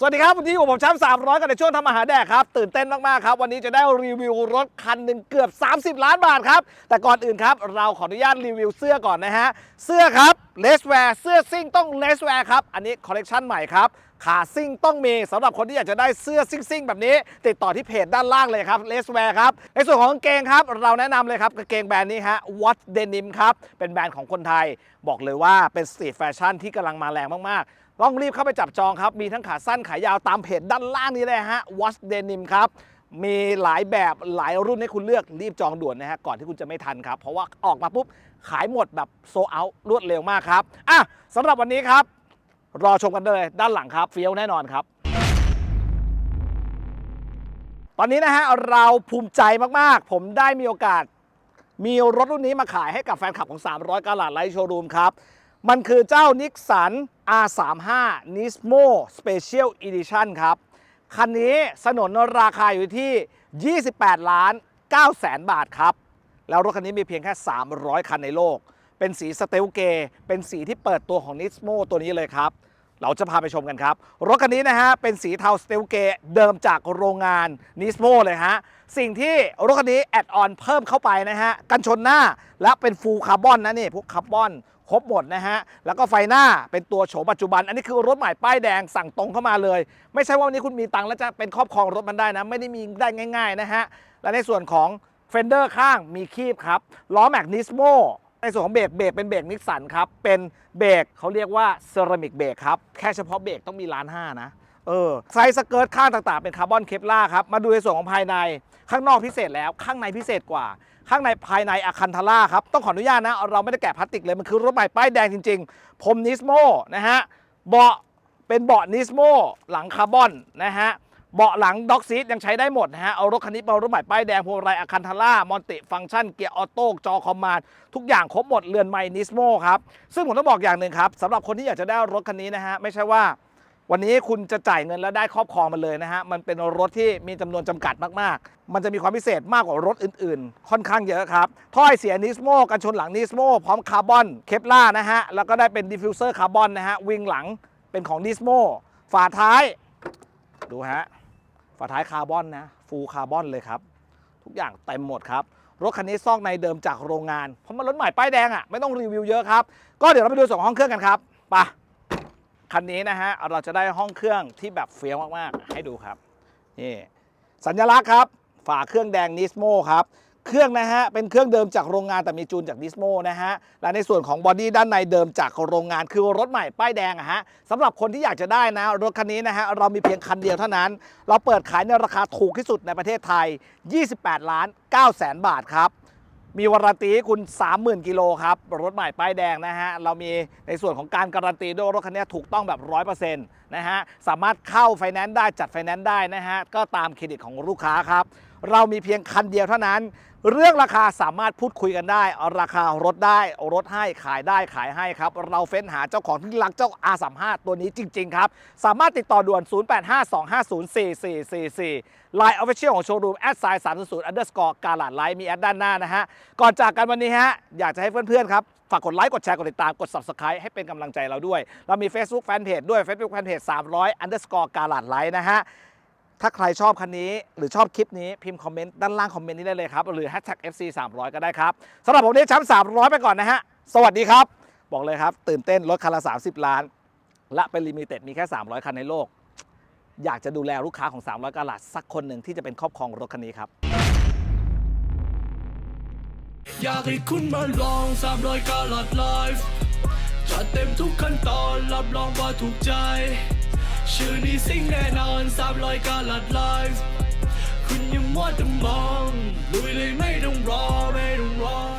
สวัสดีครับ วันนี้อยู่กับผมแชมป์300กันในช่วงทำอาหารแดกครับ ตื่นเต้นมากๆครับ วันนี้จะได้รีวิวรถคันหนึ่งเกือบ 30 ล้านบาทครับ แต่ก่อนอื่นครับ เราขออนุญาตรีวิวเสื้อก่อนนะฮะ เสื้อครับเลสแวร์เสื้อซิ่งต้องเลสแวร์ครับ อันนี้คอลเลกชันใหม่ครับขาซิ่งต้องมีสำหรับคนที่อยากจะได้เสื้อซิ่ง ๆ แบบนี้ ติดต่อที่เพจด้านล่างเลยครับเลสแวร์ครับ ในส่วนของกางเกงครับ เราแนะนำเลยครับกางเกงแบรนด์นี้ฮะ What Denim ครับ เป็นแบรนด์ของคนไทย บอกเลยว่าเป็นสตรีทแฟชั่นที่กำลังมาแรงมากๆ ต้องรีบเข้าไปจับจองครับ มีทั้งขาสั้นขายาวตามเพจด้านล่างนี้เลยฮะ Watch Denim ครับ มีหลายแบบหลายรุ่นให้คุณเลือกรีบจองด่วนนะฮะก่อนที่คุณจะไม่ทันครับ เพราะว่าออกมาปุ๊บ ขายหมดแบบโซเอารวดเร็วมากครับอะสำหรับวันนี้ครับ รอชมกันเลยด้านหลังครับเฟี้ยวแน่นอนครับ ตอนนี้นะฮะเราภูมิใจมากๆ ผมได้มีโอกาส มีรถรุ่นนี้มาขายให้กับแฟนคลับของ 300กาลาดไลท์โชว์รูมครับ มันคือเจ้านิกสัน R35 Nismo Special Edition ครับ คันนี้สนนราคาอยู่ที่ 28 ล้าน9แสนบาทครับ แล้วรถคันนี้มีเพียงแค่ 300 คันในโลก เป็นสีสเตลเกเป็นสีที่เปิดตัวของ Nismo ตัวนี้เลยครับ เราจะพาไปชมกันครับ รถคันนี้นะฮะ เป็นสีเทาสเตลเกเดิมจากโรงงานนิสโมเลยฮะ สิ่งที่รถคันนี้แอดออนเพิ่มเข้าไปนะฮะ กันชนหน้าและเป็นฟูลคาร์บอนนะนี่พวกคาร์บอน ครบหมดนะฮะ แล้วก็ไฟหน้าเป็นตัวโฉมปัจจุบัน อันนี้คือรถใหม่ป้ายแดงสั่งตรงเข้ามาเลย ไม่ใช่ว่าวันนี้คุณมีตังค์แล้วจะเป็นครอบครองรถมันได้นะ ไม่ได้มีได้ง่าย ๆ นะฮะ และในส่วนของเฟนเดอร์ข้างมีคีบครับล้อแม็กนิสโมในส่วนของเบรกเบรกเป็นเบรกนิสสันครับเป็นเบรกเขาเรียกว่าเซรามิกเบรกครับแค่เฉพาะเบรกต้องมีล้านห้านะ เออไซส์สเกิร์ตข้างต่างๆ เป็นคาร์บอนเคปลาครับ มาดูในส่วนของภายใน ข้างนอกพิเศษแล้ว ข้างในพิเศษกว่า ข้างในภายในอะคันทาร่าครับ ต้องขออนุญาตนะ เราไม่ได้แกะพลาสติกเลย มันคือรถใหม่ป้ายแดงจริงๆผมนิสโมนะฮะ เบาะเป็นเบาะนิสโมหลังคาร์บอนนะฮะ เบาะหลังด็อกซีทยังใช้ได้หมดนะฮะ เอารถคันนี้เป็นรถใหม่ป้ายแดงพวงมาลัยอาคันทาร่ามอนติฟังก์ชัน เกียร์ออโต้ จอคอมมานด์ ทุกอย่างครบหมด เรือนไมนิสโมครับ ซึ่งผมต้องบอกอย่างหนึ่งครับสำหรับคนที่อยากจะได้รถคันนี้นะฮะ ไม่ใช่ว่า วันนี้คุณจะจ่ายเงินแล้วได้ครอบครองมันเลยนะฮะ มันเป็นรถที่มีจำนวนจำกัดมากๆ มันจะมีความพิเศษมากกว่ารถอื่นๆ ค่อนข้างเยอะครับ ถ้อยเสียนิสโมกันชนหลังนิสโมพร้อมคาร์บอนเคปล่านะฮะ แล้วก็ได้เป็นดิฟฟิวเซอร์คาร์บอนนะฮะ วิงหลังเป็นของนิสโมฝาท้าย ดูฮะ ฝาท้ายคาร์บอนนะ ฟูลคาร์บอนเลยครับ ทุกอย่างเต็มหมดครับ รถคันนี้ซอกในเดิมจากโรงงาน เพราะมันรถใหม่ป้ายแดงอะ่ะ ไม่ต้องรีวิวเยอะครับ ก็เดี๋ยวเราไปดูส่วนของห้องเครื่องกันครับ ไป คันนี้นะฮะเราจะได้ห้องเครื่องที่แบบเฟี้ยวมากๆ ให้ดูครับนี่สัญลักษณ์ครับ ฝาเครื่องแดงนิสโมครับเครื่องนะฮะเป็นเครื่องเดิมจากโรงงานแต่มีจูนจากนิสโมนะฮะและในส่วนของบอดี้ด้านในเดิมจากโรงงานคือรถใหม่ป้ายแดงอะฮะสำหรับคนที่อยากจะได้นะ รถคันนี้นะฮะเรามีเพียงคันเดียวเท่านั้น เราเปิดขายในราคาถูกที่สุดในประเทศไทย 28 ล้าน9แสนบาทครับ มีวารันตีให้คุณ 30,000 กิโลครับ รถใหม่ป้ายแดงนะฮะ เรามีในส่วนของการการันตีด้วยว่ารถคันนี้ถูกต้องแบบ 100%นนะฮะสามารถเข้าไฟแนนซ์ได้จัดไฟแนนซ์ได้นะฮะก็ตามเครดิตของลูกค้าครับ เรามีเพียงคันเดียวเท่านั้น เรื่องราคาสามารถพูดคุยกันได้ ราคารถได้รถให้ขายได้ขายให้ครับ เราเฟ้นหาเจ้าของที่รักเจ้า R35 ตัวนี้จริง ๆ ครับ สามารถติดต่อด่วน 0852504444 Line Official ของโชว์รูมแอดไซน์300 underscore กาลาดไลท์มีแอดด้านหน้านะฮะก่อนจากกันวันนี้ฮะอยากจะให้เพื่อนๆครับ ฝากกดไลค์ กดแชร์ กดติดตาม กด subscribe ให้เป็นกำลังใจเราด้วย เรามี Facebook Fanpage ด้วย Facebook Fanpage 300 underscore กาลาดไลท์นะฮะ ถ้าใครชอบคันนี้หรือชอบคลิปนี้พิมพ์คอมเมนต์ด้านล่างคอมเมนต์นี้ได้เลยครับ หรือ hashtag FC 300ก็ได้ครับสำหรับผมนี้แชมป์300 ไปก่อนนะฮะ สวัสดีครับ บอกเลยครับ ตื่นเต้นรถคันละ 30 ล้าน และเป็นลิมิเต็ดมีแค่ 300 คันในโลก อยากจะดูแลลูกค้าของ 300กาลัดสักคนหนึ่งที่จะเป็นครอบครองรถคันนี้ครับ อยากให้คุณมาลอง 300กาลัดไลฟ์จัดเต็มทุกขั้นตอนรับรองว่าถูกใจ ชื่อนี้สิ่งแน่นอน 300กาลัดไลฟ์คุณยังมัวแต่มองลุยเลยไม่ต้องรอไม่ต้องรอ